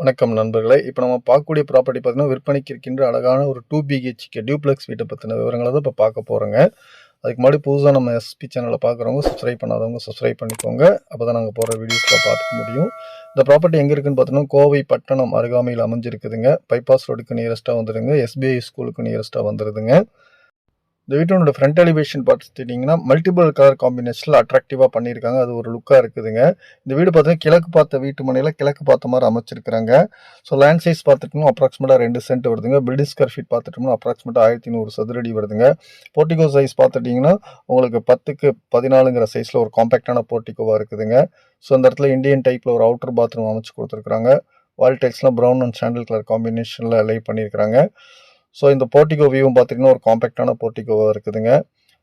வணக்கம் நண்பர்களே. இப்போ நம்ம பார்க்கக்கூடிய ப்ராப்பர்ட்டி பார்த்தீங்கன்னா விற்பனைக்கு இருக்கின்ற அழகான ஒரு டூ பிஹெச்கே டியூப்ளெக்ஸ் வீட்டை பற்றின விவரங்களை தான் இப்போ பார்க்க போகிறோங்க அதுக்கு முன்னாடி புதுசாக நம்ம எஸ்பி சேனலை பார்க்குறவங்க சப்ஸ்கிரைப் பண்ணாதவங்க சப்ஸ்கிரைப் பண்ணிக்கோங்க. அப்போ தான் நாங்கள் போகிற வீடியோஸில் பார்த்துக்க முடியும். இந்த ப்ராப்பர்ட்டி எங்கே இருக்குன்னு பார்த்தீங்கன்னா கோவை பட்டணம் அருகாமையில் அமைஞ்சிருக்குதுங்க. பைபாஸ் ரோடுக்கு நியரஸ்ட்டாக வந்துடுங்க. எஸ்பிஐ ஸ்கூலுக்கு நியரஸ்ட்டாக வந்துடுதுங்க. இந்த வீட்டோட ஃப்ரண்ட் எலிவேஷன் பார்த்துட்டிங்கன்னா மல்டிபிள் கலர் காம்பினேஷனில் அட்ராக்டிவாக பண்ணியிருக்காங்க. அது ஒரு லுக்காக இருக்குதுங்க. இந்த வீடு பார்த்தீங்கன்னா கிழக்கு பார்த்த வீட்டு மனையில் கிழக்கு பார்த்த மாதிரி அமைச்சிருக்கிறாங்க. ஸோ லேண்ட் சைஸ் பார்த்துட்டோம்னா அப்ராக்சிமேட்டாக ரெண்டு சென்ட் வருதுங்க. பில்டிங் ஸ்கொயர் ஃபீட் பார்த்துட்டோம்னா அப்ராக்சிமேட்டாக ஆயிரத்தி நூறு சதுரடி வருதுங்க. போர்ட்டிகோ சைஸ் பார்த்துட்டிங்கன்னா உங்களுக்கு பத்துக்கு பதினாலுங்கிற சைஸில் ஒரு காம்பேக்டான போர்ட்டிகோவாக இருக்குதுங்க. ஸோ அந்த இடத்துல இந்தியன் டைப்பில் ஒரு அவுட்டர் பாத்ரூம் அமைச்சு கொடுத்துருக்குறாங்க. வால் டைல்ஸ்லாம் ப்ரௌன் அண்ட் சாண்டில் கலர் காம்பினேஷனில் லை பண்ணியிருக்கிறாங்க. ஸோ இந்த போர்ட்டிகோ வியூவும் பார்த்தீங்கன்னா ஒரு காம்பேக்டான போர்ட்டிகோவாக இருக்குதுங்க.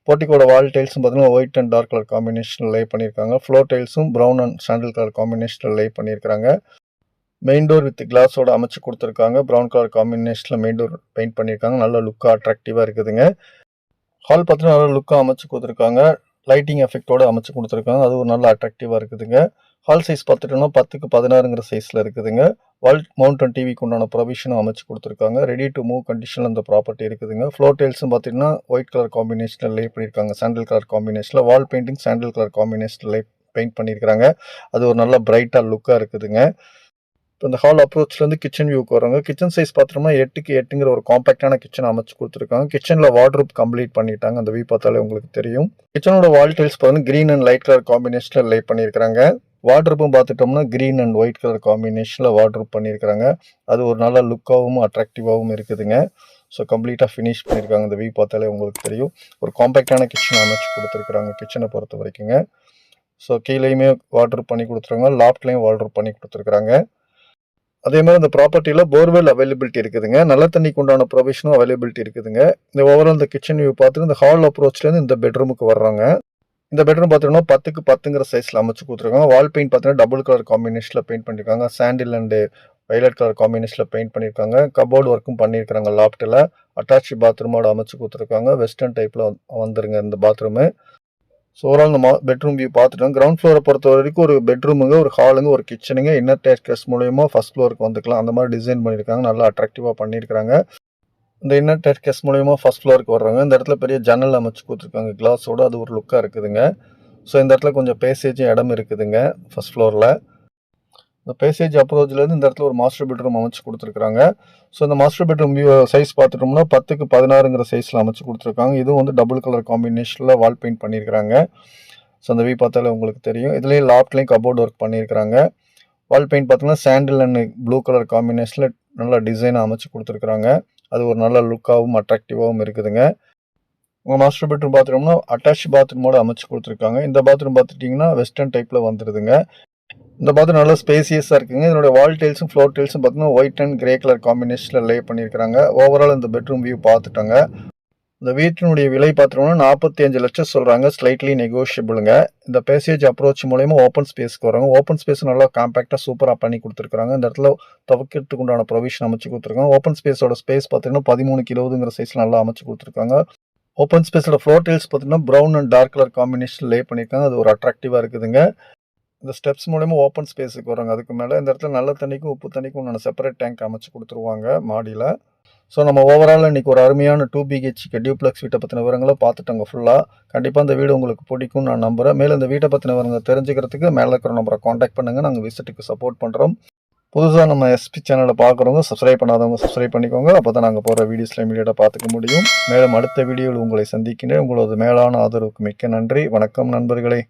போர்ட்டிகோட வால் டைல்ஸும் பார்த்தீங்கன்னா ஒயிட் அண்ட் டார்க் கலர் காம்பினேஷனில் லே பண்ணியிருக்காங்க ஃப்ளோர் டைல்ஸும் ப்ரௌன் அண்ட் சாண்டில் கலர் காம்பினேஷனில் லே பண்ணியிருக்காங்க மெயின் டோர் வித் கிளாஸோட அமைச்சு கொடுத்துருக்காங்க. ப்ரௌன் கலர் காம்பினேஷனில் மெயின் டோர் பெயிண்ட் பண்ணியிருக்காங்க நல்ல லுக்காக அட்ராக்டிவாக இருக்குதுங்க. ஹால் பார்த்தீங்கன்னா நல்ல லுக்காக அமைச்சு கொடுத்துருக்காங்க. லைட்டிங் எஃபெக்டோடு அமைச்சு கொடுத்துருக்காங்க. அது ஒரு நல்ல அட்ராக்டிவாக இருக்குதுங்க. ஹால் சைஸ் பார்த்துட்டோம்னா பத்துக்கு பதினாறுங்கிற சைஸில் இருக்குதுங்க. வால் மவுண்டன் டிவிக்கு உண்டான ப்ரொவிஷனும் அமைச்சு கொடுத்துருக்காங்க. ரெடி டு மூவ் கண்டிஷனில் அந்த ப்ராப்பர்ட்டி இருக்குதுங்க. ஃப்ளோர் டைல்ஸும் பார்த்தீங்கன்னா ஒயிட் கலர் காம்பினேஷனில் லே பண்ணியிருக்காங்க. சாண்டில் கலர் காம்பினேஷனில் வால் பெயிண்டிங் சாண்டில் கலர் காம்பினேஷனில் லே பெயிண்ட் பண்ணியிருக்காங்க அது ஒரு நல்ல பிரைட்டாக லுக்காக இருக்குதுங்க. இப்போ இந்த ஹால் அப்ரோச்லேருந்து கிச்சன் வியூக்கு வராங்க கிச்சன் சைஸ் பார்த்தோம்னா எட்டுக்கு எட்டுங்கிற ஒரு காம்பாக்டான கிச்சன் அமைச்சு கொடுத்துருக்காங்க. கிச்சனில் வார்ட்ரூப் கம்ப்ளீட் பண்ணிட்டாங்க. அந்த வியூ பார்த்தாலே உங்களுக்கு தெரியும். கிச்சனோட வால் டைல்ஸ் பார்த்தீங்கன்னா க்ரீன் அண்ட் லைட் கலர் காம்பினேஷனில் லே பண்ணியிருக்காங்க வாட்ரூப்பும் பார்த்துட்டோம்னா க்ரீன் அண்ட் ஒயிட் கலர் காம்பினேஷனில் வாட்ரூப் பண்ணியிருக்கிறாங்க. அது ஒரு நல்ல லுக்காகவும் அட்ராக்டிவாகவும் இருக்குதுங்க. ஸோ கம்ப்ளீட்டாக ஃபினிஷ் பண்ணியிருக்காங்க. இந்த வியூ பார்த்தாலே உங்களுக்கு தெரியும். ஒரு காம்பேக்டான கிச்சன் அமைச்சு கொடுத்துருக்குறாங்க கிச்சனை பொறுத்த வரைக்குங்க. ஸோ கீழேயுமே வாட்ரூப் பண்ணி கொடுத்துருக்காங்க. லாப்ட்லேயும் வாட்ரூப் பண்ணி கொடுத்துருக்குறாங்க. அதே மாதிரி இந்த ப்ராப்பர்ட்டியில் போர்வெல் அவைலபிலிட்டி இருக்குதுங்க. நல்ல தண்ணிக்கு உண்டான ப்ரொவிஷனும் அவைலபிலிட்டி இருக்குதுங்க. இந்த ஓவரால் இந்த கிச்சன் வியூ பார்த்துட்டு இந்த ஹால் அப்ரோச்லேருந்து இந்த பெட்ரூமுக்கு வர்றாங்க. இந்த பெட்ரூம் பார்த்தீங்கன்னா பத்துக்கு பத்துங்கிற சைஸில் அமைச்சு கொடுத்துருக்காங்க. வால் பெயிண்ட் பார்த்தீங்கன்னா டபுள் கலர் காம்பினேஷனில் பெயிண்ட் பண்ணியிருக்காங்க சாண்டில் அண்டு வைலட் கலர் காம்பினேஷனில் பெயிண்ட் பண்ணியிருக்காங்க கபோர்டு ஒர்க்கும் பண்ணியிருக்காங்க லாப்டில் அட்டாச் பாத்ரூமோட அமைச்சு கொடுத்துருக்காங்க. வெஸ்டர்ன் டைப்பில் வந்துருங்க இந்த பாத்ரூமு ஸோ ஓவரால் நம்ம பெட்ரூம் வியூ பார்த்துட்டோம் கிரவுண்ட் ஃப்ளோரை பொறுத்த வரைக்கும் ஒரு பெட்ரூமுங்க ஒரு ஹாலுங்க ஒரு கிச்சனுங்க இன்னர் டேஸ்கஸ் மூலயமா ஃபஸ்ட் ஃப்ளோருக்கு வந்துக்கலாம். அந்த மாதிரி டிசைன் பண்ணியிருக்காங்க நல்லா அட்ராக்டிவாக பண்ணியிருக்காங்க இந்த இன்னர் டேஸ்கஸ் மூலயமா ஃபஸ்ட் ஃப்ளோருக்கு வர்றவங்க இந்த இடத்துல பெரிய ஜன்னல் அமைச்சு கொடுத்துருக்காங்க. கிளாஸோட அது ஒரு லுக்காக இருக்குதுங்க. ஸோ இந்த இடத்துல கொஞ்சம் பேசேஜும் இடம் இருக்குதுங்க ஃபஸ்ட் ஃப்ளோரில் இந்த பேசேஜ் அப்ரோச்லேருந்து இந்த இடத்துல ஒரு மாஸ்டர் பெட்ரூம் அமைச்சு கொடுத்துருக்காங்க ஸோ இந்த மாஸ்டர் பெட்ரூம் வியூ சைஸ் பார்த்துட்டோம்னா பத்துக்கு பதினாறுங்கிற சைஸில் அமைச்சு கொடுத்துருக்காங்க. இதுவும் வந்து டபுள் கலர் காம்பினேஷனில் வால் பெயிண்ட் பண்ணியிருக்கிறாங்க. ஸோ அந்த வியூ பார்த்தாலே உங்களுக்கு தெரியும். இதுலேயும் லாப்ட்லேயும் கபோர்ட் ஒர்க் பண்ணியிருக்கிறாங்க. வால் பெயிண்ட் பார்த்தீங்கன்னா சாண்டில் அண்ட் ப்ளூ கலர் காம்பினேஷனில் நல்லா டிசைனாக அமைச்சு கொடுத்துருக்குறாங்க. அது ஒரு நல்ல லுக்காகவும் அட்ராக்டிவாகவும் இருக்குதுங்க. உங்கள் மாஸ்டர் பெட்ரூம் பாத்ரூம்னா அட்டாச் பாத்ரூமோட அமைச்சு கொடுத்துருக்காங்க. இந்த பாத்ரூம் பார்த்துட்டிங்கன்னா வெஸ்டர்ன் டைப்பில் வந்துடுதுங்க இந்த பாத்ரூம் நல்லா ஸ்பேசியஸாக இருக்குங்க. இதனுடைய வால் டைல்ஸும் ஃப்ளோர் டைல்ஸும் பார்த்தீங்கன்னா ஒயிட் அண்ட் கிரே கலர் காம்பினேஷனில் லே பண்ணியிருக்கிறாங்க. ஓவரால் இந்த பெட்ரூம் வியூ பார்த்துட்டாங்க. இந்த வீட்டினுடைய விலை பார்த்தோம்னா நாற்பத்தி அஞ்சு லட்சம் சொல்கிறாங்க ஸ்லைட்லி நெகோஷியபிளுங்க இந்த பேசேஜ் அப்ரோச் மூலயமா ஓப்பன் ஸ்பேஸ்க்கு வராங்க. ஓப்பன் ஸ்பேஸ் நல்லா காம்பேக்டாக சூப்பராக பண்ணி கொடுத்துருக்காங்க இந்த இடத்துல துவக்கிறதுக்கு உண்டான ப்ரொவிஷன் அமைச்சு கொடுத்துருக்காங்க. ஓப்பன் ஸ்பேஸோட ஸ்பேஸ் பார்த்தீங்கன்னா பதிமூணு கிலோதுங்கிற சைஸில் நல்லா அமைச்சு கொடுத்துருக்காங்க. ஓப்பன் ஸ்பேஸோட ஃப்ளோர் டைல்ஸ் பார்த்தீங்கன்னா brown and dark colour combination lay பண்ணியிருக்காங்க. அது ஒரு அட்ராக்டிவாக இருக்குதுங்க. இந்த ஸ்டெப்ஸ் மூலயமா ஓப்பன் ஸ்பேஸுக்கு வராங்க. அதுக்கு மேலே இந்த இடத்துல நல்ல தண்ணிக்கும் உப்பு தண்ணிக்கும் உண்டான செப்பரேட் டேங்க் அமைச்சு கொடுத்துருவாங்க மாடியில். ஸோ நம்ம ஓவரால் இன்றைக்கி ஒரு அருமையான டூ பிஹெச்கே டியூப்ளெக்ஸ் வீட்டை பற்றின விவரங்களை பார்த்துட்டோங்க ஃபுல்லாக கண்டிப்பாக இந்த வீடு உங்களுக்கு பிடிக்கும்னு நான் நம்புகிறேன் மேலே இந்த வீட்டை பற்றின விவரங்களை தெரிஞ்சுக்கிறதுக்கு மேலே இருக்கிற நம்பரை காண்டாக்ட் பண்ணுங்கள் நாங்கள் விசிட்டுக்கு சப்போர்ட் பண்ணுறோம் புதுசாக நம்ம எஸ்பி சேனலை பார்க்குறவங்க சப்ஸ்கிரைப் பண்ணாதவங்க சப்ஸ்கிரைப் பண்ணிக்கோங்க. அப்போ தான் நாங்கள் போகிற வீடியோஸில் இமீடியட்டாக பார்த்துக்க முடியும். மேலும் அடுத்த வீடியோவில் உங்களை சந்திக்கின்றேன். உங்களது மேலான ஆதரவுக்கு மிக்க நன்றி. வணக்கம் நண்பர்களே.